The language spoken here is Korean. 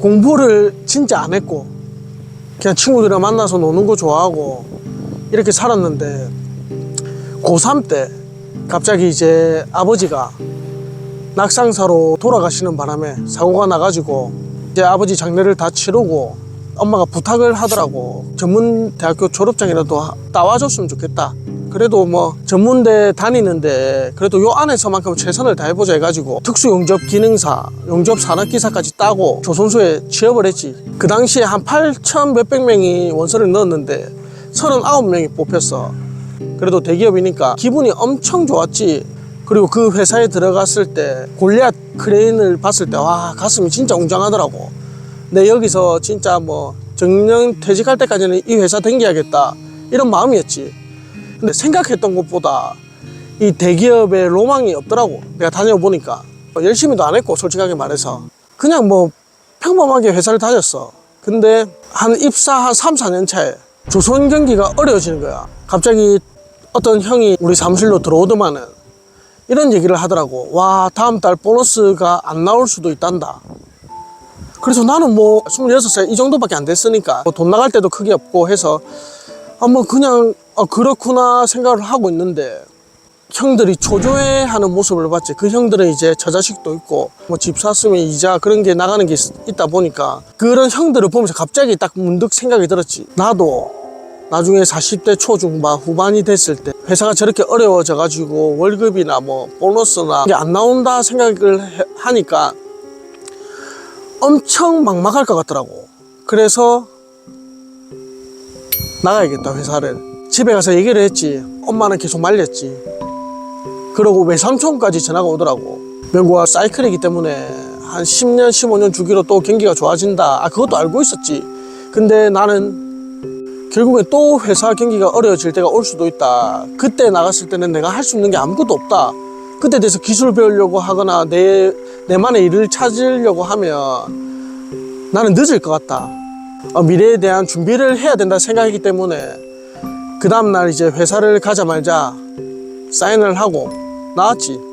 공부를 진짜 안 했고 그냥 친구들이랑 만나서 노는 거 좋아하고 이렇게 살았는데 고3 때 갑자기 이제 아버지가 낙상사로 돌아가시는 바람에 사고가 나가지고 이제 아버지 장례를 다 치르고 엄마가 부탁을 하더라고. 전문 대학교 졸업장이라도 하- 따와줬으면 좋겠다 그래도 뭐 전문대 다니는데 그래도 요 안에서만큼 최선을 다해보자 해가지고 특수용접 기능사 용접 산업기사까지 따고 조선소에 취업을 했지 그 당시에 한 8천 몇백 명이 원서를 넣었는데 39명이 뽑혔어 그래도 대기업이니까 기분이 엄청 좋았지. 그리고 그 회사에 들어갔을 때 골리앗 크레인을 봤을 때 와 가슴이 진짜 웅장하더라고. 내 여기서 진짜 뭐 정년 퇴직할 때까지는 이 회사 댕겨야겠다 이런 마음이었지. 근데 생각했던 것보다 이 대기업의 로망이 없더라고. 내가 다녀보니까 열심히도 안 했고 솔직하게 말해서 그냥 뭐 평범하게 회사를 다녔어. 근데 한 입사 한 3, 4년 차에 조선 경기가 어려워지는 거야. 갑자기 어떤 형이 우리 사무실로 들어오더만은 이런 얘기를 하더라고. 와, 다음 달 보너스가 안 나올 수도 있단다. 그래서 나는 뭐 26살 이 정도밖에 안 됐으니까 뭐 돈 나갈 때도 크게 없고 해서 아, 뭐 그냥 아, 그렇구나 생각을 하고 있는데 형들이 초조해하는 모습을 봤지. 그 형들은 이제 처자식도 있고 뭐 집 샀으면 이자 그런 게 나가는 게 있- 있다 보니까 그런 형들을 보면서 갑자기 딱 문득 생각이 들었지. 나도 나중에 40대 초중반 후반이 됐을 때 회사가 저렇게 어려워져 가지고 월급이나 뭐 보너스나 이게 안 나온다 생각을 해- 하니까 엄청 막막할 것 같더라고. 그래서 나가야겠다 회사를. 집에 가서 얘기를 했지. 엄마는 계속 말렸지. 그러고 외삼촌까지 전화가 오더라고. 명구가 사이클이기 때문에 한 10년, 15년 주기로 또 경기가 좋아진다. 아, 그것도 알고 있었지. 근데 나는 결국에 또 회사 경기가 어려워질 때가 올 수도 있다. 그때 나갔을 때는 내가 할 수 있는 게 아무것도 없다. 그때 돼서 기술 배우려고 하거나 내, 내만의 일을 찾으려고 하면 나는 늦을 것 같다. 어, 미래에 대한 준비를 해야 된다 생각이기 때문에 그 다음날 이제 회사를 가자마자 사인을 하고 나왔지.